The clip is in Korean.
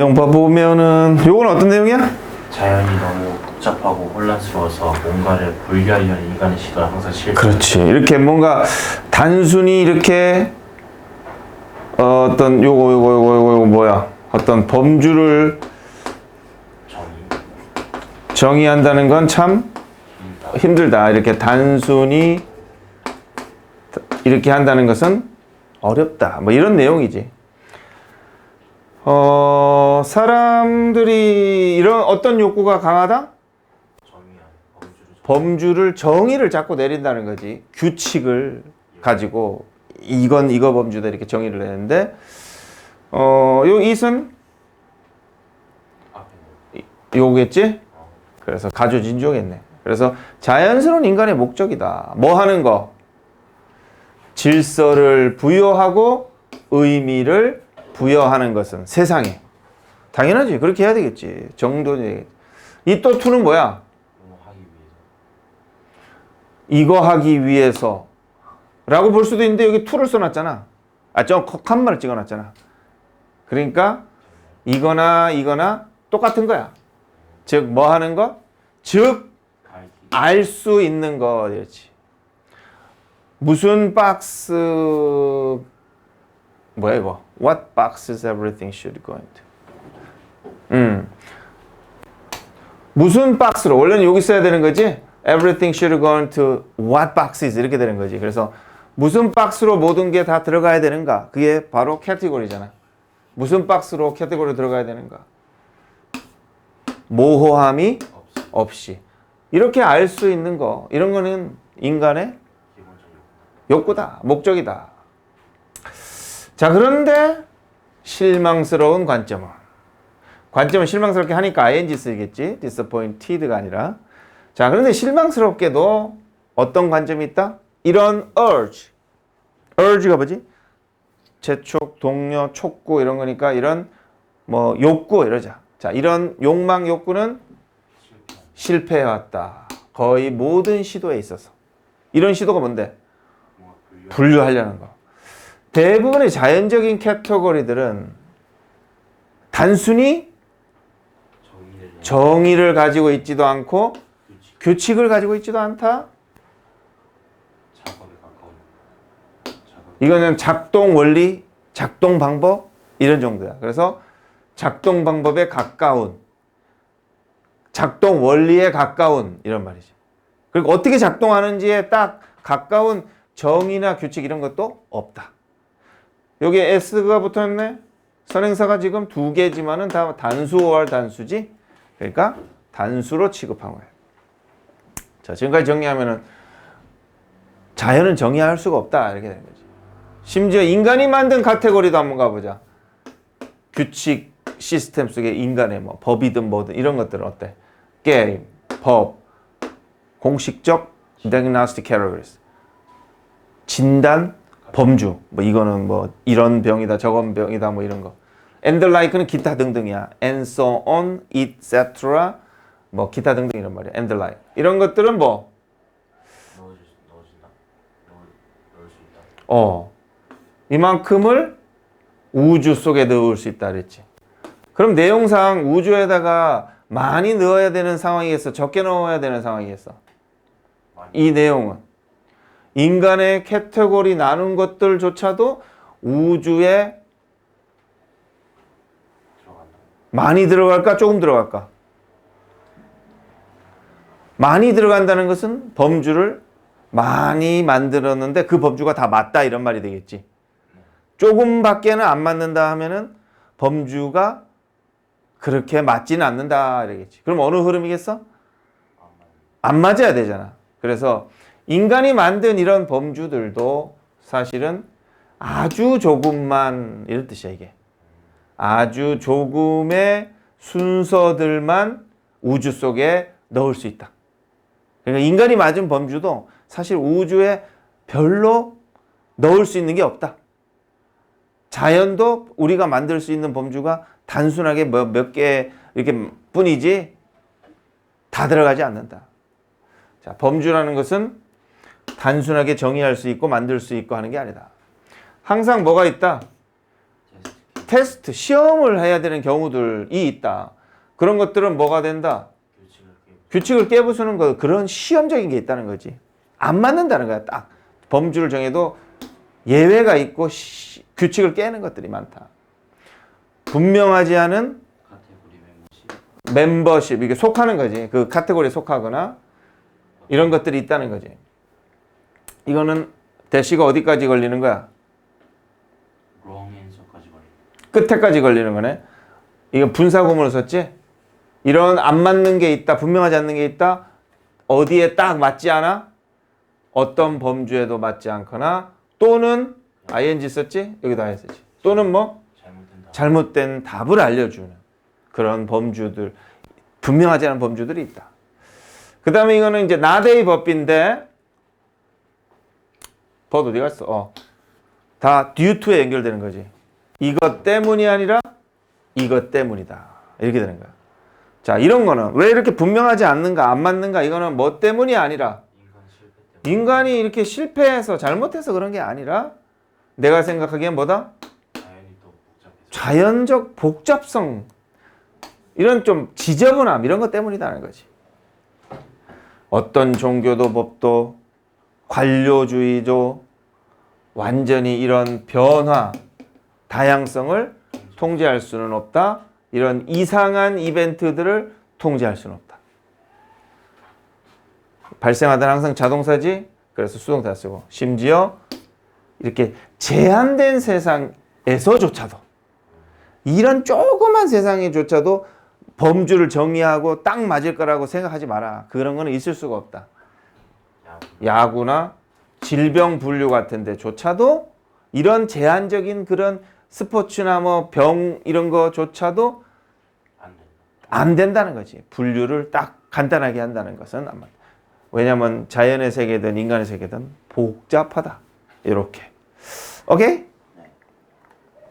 영봐 보면은 요건 어떤 내용이야? 자연이 너무 복잡하고 혼란스러워서 뭔가를 분리하려는 인간의 시도는 항상 실패. 그렇지. 이렇게 뭔가 단순히 이렇게 어, 어떤 요거 요거 요거 요거 요거 뭐야? 어떤 범주를 정의. 정의한다는 건 참 힘들다. 이렇게 단순히 이렇게 한다는 것은 어렵다. 뭐 이런 내용이지. 어, 사람들이 이런 어떤 욕구가 강하다? 범주를 정의를 자꾸 내린다는 거지. 규칙을 가지고 이건 이거 범주다 이렇게 정의를 내는데 어, 요 있는 요겠지? 그래서 가주 진주겠네. 그래서 자연스러운 인간의 목적이다. 뭐 하는 거? 질서를 부여하고 의미를 부여하는 것은 세상에 당연하지. 그렇게 해야 되겠지. 정도지. 이 또 투는 뭐야? 이거 하기 위해서 라고 볼 수도 있는데 여기 투를 써놨잖아. 아, 저 칸말을 찍어놨잖아. 그러니까 이거나 이거나 똑같은 거야. 즉, 뭐 하는 것? 즉. 알 수 있는 거였지. 무슨 박스 뭐야 이거? What boxes everything should go into? 음. 무슨 박스로 원래는 여기 써야 되는 거지? Everything should go into what boxes 이렇게 되는 거지. 그래서 무슨 박스로 모든 게 다 들어가야 되는가? 그게 바로 캐티고리잖아. 무슨 박스로 캐티고리 들어가야 되는가? 모호함이. 없이 이렇게 알 수 있는 거 이런 거는 인간의. 욕구다 목적이다 자 그런데 실망스러운 관점은 관점은 실망스럽게 하니까 ing 쓰겠지 disappointed가 아니라 자 그런데 실망스럽게도 어떤 관점이 있다 이런 urge urge가 뭐지 재촉 동료 촉구 이런 거니까 이런 뭐 욕구 이러자 자 이런 욕망 욕구는 실패. 실패해왔다. 거의 모든 시도에 있어서. 이런 시도가 뭔데? 뭔가 분류. 분류하려는 거. 대부분의 자연적인 캐터거리들은 단순히 정의를 가지고 있지도 않고 규칙. 규칙을 가지고 있지도 않다. 이거는 작동 원리, 작동 방법 이런 정도야. 그래서 작동 방법에 가까운 작동 원리에 가까운 이런 말이지. 그리고 어떻게 작동하는지에 딱 가까운 정의나 규칙 이런 것도 없다. 여기에 S가 붙었네. 선행사가 지금 두 개지만은 다 단수월 단수지. 그러니까 단수로 취급한 거예요. 자, 지금까지 정리하면은 자연은 정의할 수가 없다 이렇게 되는 거지. 심지어 인간이 만든 카테고리도 한번 가보자. 규칙 시스템 속에 인간의 뭐 법이든 뭐든 이런 것들은 어때? 게임, 법, 공식적 diagnostic categories, 진단, 범주. 뭐 이거는 뭐 이런 병이다, 저건 병이다, 뭐 이런 거. and like는 기타 등등이야. and so on, etc. 뭐 기타 등등 이런 말이야. and like. 이런 것들은 뭐. 어, 이만큼을 우주 속에 넣을 수 있다 그랬지. 그럼 내용상 우주에다가 많이 넣어야 되는 상황이겠어? 적게 넣어야 되는 상황이겠어? 이 내용은 인간의 캐테고리 나눈 것들조차도 우주에. 많이 들어갈까? 조금 들어갈까? 많이 들어간다는 것은 범주를 많이 만들었는데 그 범주가 다 맞다 이런 말이 되겠지. 조금 밖에는 안 맞는다 하면은 범주가 그렇게 맞지는 않는다 이러겠지. 그럼 어느 흐름이겠어? 안 맞아야 되잖아. 그래서 인간이 만든 이런 범주들도 사실은 아주 조금만 이런 뜻이야 이게. 아주 조금의 순서들만 우주 속에 넣을 수 있다. 그러니까 인간이 맞은 범주도 사실 우주에 별로 넣을 수 있는 게 없다. 자연도 우리가 만들 수 있는 범주가 단순하게 몇개 이렇게 뿐이지 다 들어가지 않는다. 자, 범주라는 것은 단순하게 정의할 수 있고 만들 수 있고 하는 게 아니다. 항상 뭐가 있다? 테스트. 시험을 해야 되는 경우들이 있다. 그런 것들은 뭐가 된다? 규칙을 깨부수는 거 그런 시험적인 게 있다는 거지. 안 맞는다는 거야. 딱 범주를 정해도 예외가 있고 시- 규칙을 깨는 것들이 많다. 분명하지 않은 멤버십 이게 속하는 거지. 그 카테고리에 속하거나 이런 것들이 있다는 거지. 이거는 대시가 어디까지 걸리는 거야? 끝에까지 걸리는 거네. 이거 분사구문을 썼지? 이런 안 맞는 게 있다, 분명하지 않는 게 있다, 어디에 딱 맞지 않아? 어떤 범주에도 맞지 않거나 또는 ing 썼지? 여기다 ing 썼지. 또는 뭐 잘못된 답을 알려주는 그런 범주들, 분명하지 않은 범주들이 있다. 그 다음에 이거는 이제 나데이 법인데 법 어디 갔어? 어. 다 to에 연결되는 거지. 이것 때문이 아니라 이것 때문이다. 이렇게 되는 거야. 자, 이런 거는 왜 이렇게 분명하지 않는가, 안 맞는가? 이거는 뭐 때문이 아니라 인간이 이렇게 실패해서 잘못해서 그런 게 아니라 내가 생각하기엔 뭐다? 자연적 복잡성 이런 좀 지저분함 이런 것 때문이다는 거지. 어떤 종교도 법도 관료주의도 완전히 이런 변화 다양성을 통제할 수는 없다. 이런 이상한 이벤트들을 통제할 수는 없다. 발생하던 항상 자동사지. 그래서 수동태 쓰고 심지어 이렇게 제한된 세상에서조차도 이런 조그만 세상에조차도 범주를 정의하고 딱 맞을 거라고 생각하지 마라. 그런 거는 있을 수가 없다. 야구 야구나 질병 분류 같은 데조차도 이런 제한적인 그런 스포츠나 뭐 병 이런 거조차도 안 된다 안 된다는 거지. 분류를 딱 간단하게 한다는 것은 안 맞다. 왜냐면 자연의 세계든 인간의 세계든 복잡하다. 이렇게. 오케이?